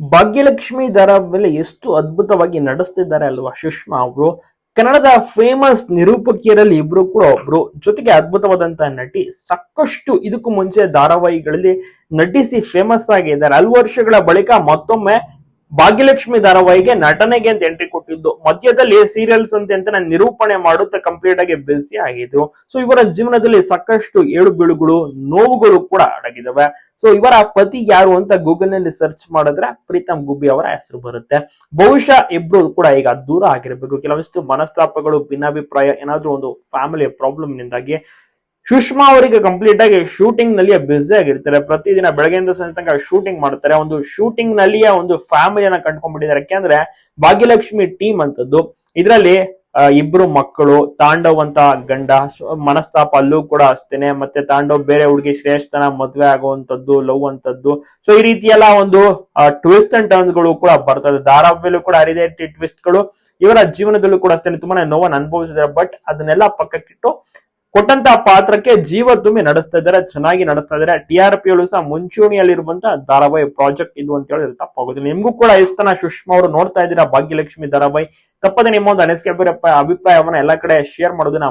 ಭಾಗ್ಯಲಕ್ಷ್ಮಿ ಧಾರಾವಾಹಿಯಲ್ಲಿ ಎಷ್ಟು ಅದ್ಭುತವಾಗಿ ನಡೆಸ್ತಿದ್ದಾರೆ ಅಲ್ವಾ ಸುಷ್ಮಾ ಅವರು. ಕನ್ನಡದ ಫೇಮಸ್ ನಿರೂಪಕಿಯರಲ್ಲಿ ಇಬ್ರು ಕೂಡ ಒಬ್ರು. ಜೊತೆಗೆ ಅದ್ಭುತವಾದಂತಹ ನಟಿ ಸಾಕಷ್ಟು ಇದಕ್ಕೂ ಮುಂಚೆ ಧಾರಾವಾಹಿಗಳಲ್ಲಿ ನಟಿಸಿ ಫೇಮಸ್ ಆಗಿದ್ದಾರೆ. ಹಲವು ವರ್ಷಗಳ ಬಳಿಕ ಮತ್ತೊಮ್ಮೆ ಭಾಗ್ಯಲಕ್ಷ್ಮಿ ಧಾರಾವಾಹಿಗೆ ನಟನೆಗೆ ಅಂತ ಎಂಟ್ರಿ ಕೊಟ್ಟಿದ್ದು. ಮಧ್ಯದಲ್ಲಿ ಸೀರಿಯಲ್ಸ್ ಅಂತ ಅಂತ ನಿರೂಪಣೆ ಮಾಡುತ್ತಾ ಕಂಪ್ಲೀಟ್ ಆಗಿ ಬಿಸಿ ಆಗಿದ್ರು ಸೊ ಇವರ ಜೀವನದಲ್ಲಿ ಸಾಕಷ್ಟು ಏಳು ಬೀಳುಗಳು ನೋವುಗಳು ಕೂಡ ಅಡಗಿದವೆ ಸೊ ಇವರ ಪತಿ ಯಾರು ಅಂತ ಗೂಗಲ್ನಲ್ಲಿ ಸರ್ಚ್ ಮಾಡಿದ್ರೆ ಪ್ರೀತಮ್ ಗುಬ್ಬಿ ಅವರ ಹೆಸರು ಬರುತ್ತೆ. ಬಹುಶಃ ಇಬ್ರು ಕೂಡ ಈಗ ದೂರ ಆಗಿರಬೇಕು. ಕೆಲವಷ್ಟು ಮನಸ್ತಾಪಗಳು, ಭಿನ್ನಾಭಿಪ್ರಾಯ, ಏನಾದ್ರೂ ಒಂದು ಫ್ಯಾಮಿಲಿ ಪ್ರಾಬ್ಲಮ್ ನಿಂದಾಗಿ ಸುಷ್ಮಾ ಅವರಿಗೆ ಕಂಪ್ಲೀಟ್ ಆಗಿ ಶೂಟಿಂಗ್ನಲ್ಲಿ ಬ್ಯುಸಿ ಆಗಿರ್ತಾರೆ. ಪ್ರತಿದಿನ ಬೆಳಗ್ಗೆಯಿಂದ ಸಂಜೆ ತನಕ ಶೂಟಿಂಗ್ ಮಾಡ್ತಾರೆ. ಒಂದು ಶೂಟಿಂಗ್ ನಲ್ಲಿಯೇ ಒಂದು ಫ್ಯಾಮಿಲಿಯನ್ನ ಕಂಡ್ಕೊಂಡ್ಬಿಟ್ಟಿದ್ದಾರೆ ಯಾಕೆಂದ್ರೆ ಭಾಗ್ಯಲಕ್ಷ್ಮಿ ಟೀಮ್ ಅಂತದ್ದು. ಇದರಲ್ಲಿ ಇಬ್ರು ಮಕ್ಕಳು, ತಾಂಡವ್ ಅಂತ ಗಂಡ. ಮನಸ್ತಾಪ ಅಲ್ಲೂ ಕೂಡ ಅಷ್ಟೇನೆ. ಮತ್ತೆ ತಾಂಡವ್ ಬೇರೆ ಹುಡುಗಿ ಶ್ರೇಷ್ಠನ ಮದ್ವೆ ಆಗುವಂತದ್ದು ಲವ್ ಅಂತದ್ದು ಸೊ ಈ ರೀತಿ ಒಂದು ಟ್ವಿಸ್ಟ್ ಅಂಡ್ ಟರ್ನ್ಸ್ಗಳು ಕೂಡ ಬರ್ತದೆ ಧಾರಾವಾಹಿಯಲ್ಲೂ ಕೂಡ ಅದೇ ಟ್ವಿಸ್ಟ್ಗಳು. ಇವರ ಜೀವನದಲ್ಲೂ ಕೂಡ ಅಷ್ಟೇ ತುಂಬಾನೇ ನೋವನ್ನು ಅನುಭವಿಸಿದ್ದಾರೆ. ಬಟ್ ಅದನ್ನೆಲ್ಲ ಪಕ್ಕಕ್ಕಿಟ್ಟು ಕೊಟ್ಟಂತ ಪಾತ್ರಕ್ಕೆ ಜೀವ ತುಂಬಿ ನಡೆಸ್ತಾ ಇದ್ದಾರೆ, ಚೆನ್ನಾಗಿ ನಡೆಸ್ತಾ ಇದ್ದಾರೆ. ಟಿ ಆರ್ ಪಿ ಸಹ ಮುಂಚೂಣಿಯಲ್ಲಿರುವಂತ ಧಾರಾವಾಹಿ ಪ್ರಾಜೆಕ್ಟ್ ಇದು ಅಂತ ಹೇಳಿದ್ರೆ ತಪ್ಪಾಗೋದಿಲ್ಲ. ನಿಮ್ಗೂ ಕೂಡ ಇಷ್ಟನ ಸುಷ್ಮಾ ಅವರು ನೋಡ್ತಾ ಇದ್ದೀರಾ, ಭಾಗ್ಯಲಕ್ಷ್ಮಿ ಧಾರಾವಾಹಿ. ತಪ್ಪದೆ ನಿಮ್ಮ ಒಂದು ಅನಿಸಿಕೆ ಅಭಿಪ್ರಾಯವನ್ನ ಎಲ್ಲಾ ಕಡೆ ಶೇರ್ ಮಾಡೋದನ್ನ